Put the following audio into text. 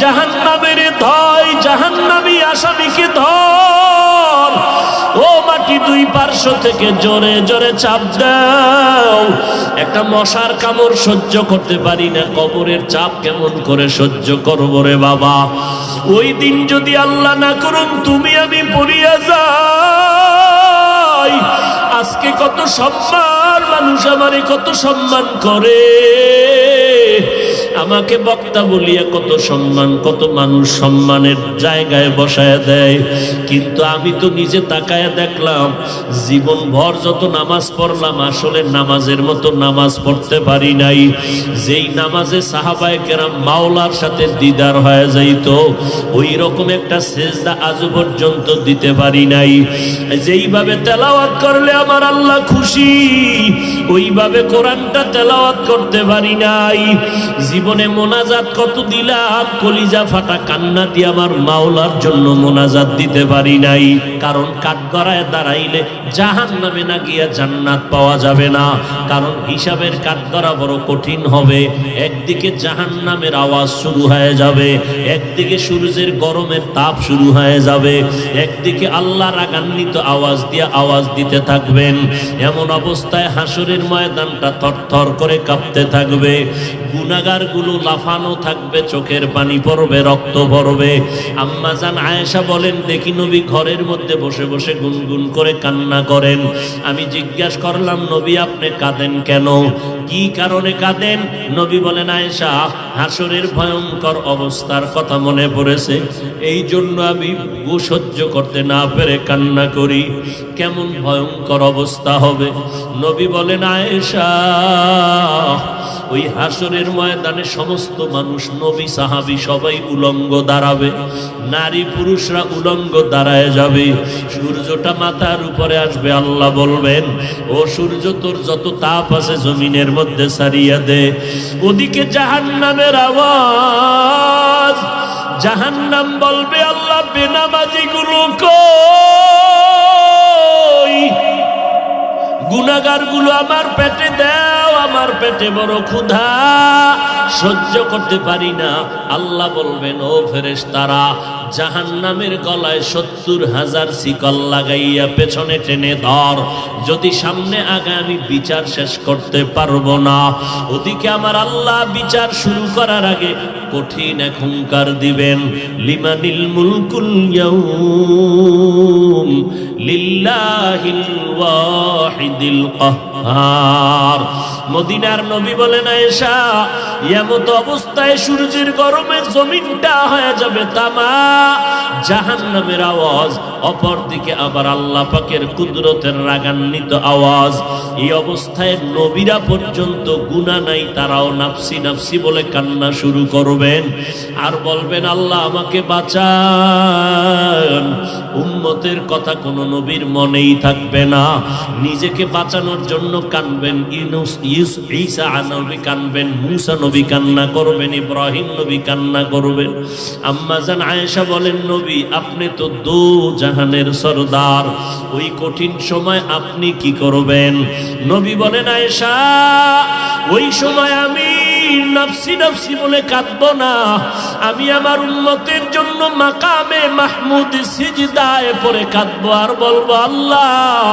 জাহান্নামের ধয়, জাহান্নামী আসামিকে ধর। ও মাটি দুই পার্শ্ব থেকে জোরে জোরে চাপ দাও। একটা মশার কামড় সহ্য করতে পারি না, কবরের চাপ কেমন করে সহ্য করব রে বাবা? ওই দিন যদি আল্লাহ না করুন, তুমি আমি পড়িয়া যাই। আজকে কত সম্মান, মানুষ আমারে কত সম্মান করে। আমাকে বক্তা বলিয়া কত সম্মান, কত মানুষ সম্মানের জায়গায় বসায় দেয়। কিন্তু আমি তো নিজে তাকায় দেখলাম, জীবন ভর যত নামাজ পড়লাম, আসলে নামাজের মতো নামাজ পড়তে পারি নাই। যেই নামাজে সাহাবায় কেরাম মাওলার সাথে দিদার হয়ে যাইতো, ওই রকম একটা সেজদা আজ পর্যন্ত দিতে পারি নাই। যেইভাবে তেলাওয়াত করলে আমার আল্লাহ খুশি, ওইভাবে কোরআনটা তেলাওয়াত করতে পারি নাই। জীবনে মোনাজাত কত দিলাম, কলিজা ফাটা কান্না দিয়ে আমার মাওলার জন্য মোনাজাত দিতে পারি নাই। কারণ কাঠগড়ায় দাঁড়াইলে জাহান নামে না গিয়া জান্নাত পাওয়া যাবে না। কারণ হিসাবের কাঠগড়া বড় কঠিন হবে। একদিকে জাহান নামের আওয়াজ শুরু হয়ে যাবে, একদিকে সূর্যের গরমের তাপ শুরু হয়ে যাবে, একদিকে আল্লাহ রাগান্বিত আওয়াজ দিয়ে আওয়াজ দিতে থাকবেন। এমন অবস্থায় হাসরের ময়দানটা থরথর করে কাঁপতে থাকবে। গুনাগারগুলো লাফানো থাকবে, চোখের পানি পড়বে, রক্ত পড়বে আম্মা জান আয়েশা বলেন, দেখি নবী ঘরের মধ্যে বসে বসে গুনগুন করে কান্না করেন। আমি জিজ্ঞাস করলাম, নবী, আপনি কাঁদেন কেন? কি কারণে কাঁদেন? নবী বলেন, আয়েশা হাসরের ভয়ঙ্কর অবস্থার কথা মনে পড়েছে। এই জন্য আমি সহ্য করতে না পেরে কান্না করি। কেমন ভয়ঙ্কর অবস্থা হবে? নবী বলেন, আয়েশা ওই হাসরের ময়দানে সমস্ত মানুষ, নবী, সাহাবি সবাই উলঙ্গ দাঁড়াবে। নারী পুরুষরা উলঙ্গ দাঁড়ায় যাবে। সূর্যটা মাথার উপরে আসবে, আল্লাহ বলবেন, ও সূর্য, তোর যত তাপ আছে জমিনের মধ্যে সারিয়া দে। ওদিকে জাহান্নামের আওয়াজ, জাহান্নাম বলবে, আল্লাহ বেনামাজি গুলো কই? গুনাগারগুলো আমার পেটে দাও পেটে বড় ক্ষুধা। সহ্য করতে পারি না। আল্লাহ বলবেন, ও ফেরেশ তারা জাহান নামের গলায় সত্তর হাজার শিকল লাগাইয়া পেছনে টেনে ধর। যদি সামনে আগে আমি বিচার শেষ করতে পারব না, ওদিকে আমার আল্লাহ বিচার শুরু করার আগে কঠিন এক হুঙ্কার দিবেন। লিমানিল মুলকুল লিল্লাহিল ওয়াহিদিল কাহ্হার মদিনার নবী বলেন, আয়েশা এমত অবস্থায় সূর্যের গরমে জমিনটা হয়ে যাবে তামা। জাহান্নামের আওয়াজ, অপরদিকে আবার আল্লাহ পাকের কুদরতের রাগান্বিত আওয়াজ। এই অবস্থায় নবীরা পর্যন্ত গুণা নাই, তারাও নাফসি নাফসি বলে কান্না শুরু করবেন। আর বলবেন, আল্লাহ আমাকে বাঁচান। উম্মতের কথা কোনো নবীর মনেই থাকবে না। নিজেকে বাঁচানোর জন্য কানবেন, ইউনুস, ইউস, ঈসা নবী কানবেন, মুসা নবী কান্না করবেন, ইব্রাহিম নবী কান্না করবেন। আম্মাজান আয়েশা বলেন নবী, আপনি তো দু জাহানের সরদার। ওই কঠিন সময় আপনি কি করবেন? নবী বলেন, আয়েশা, ওই সময় আমি নফসি নফসি বলে কাঁদব না। আমি আমার উন্মতের জন্য মাকামে মাহমুদ সিজদায় পরে কাঁদব। আর বলব, আল্লাহ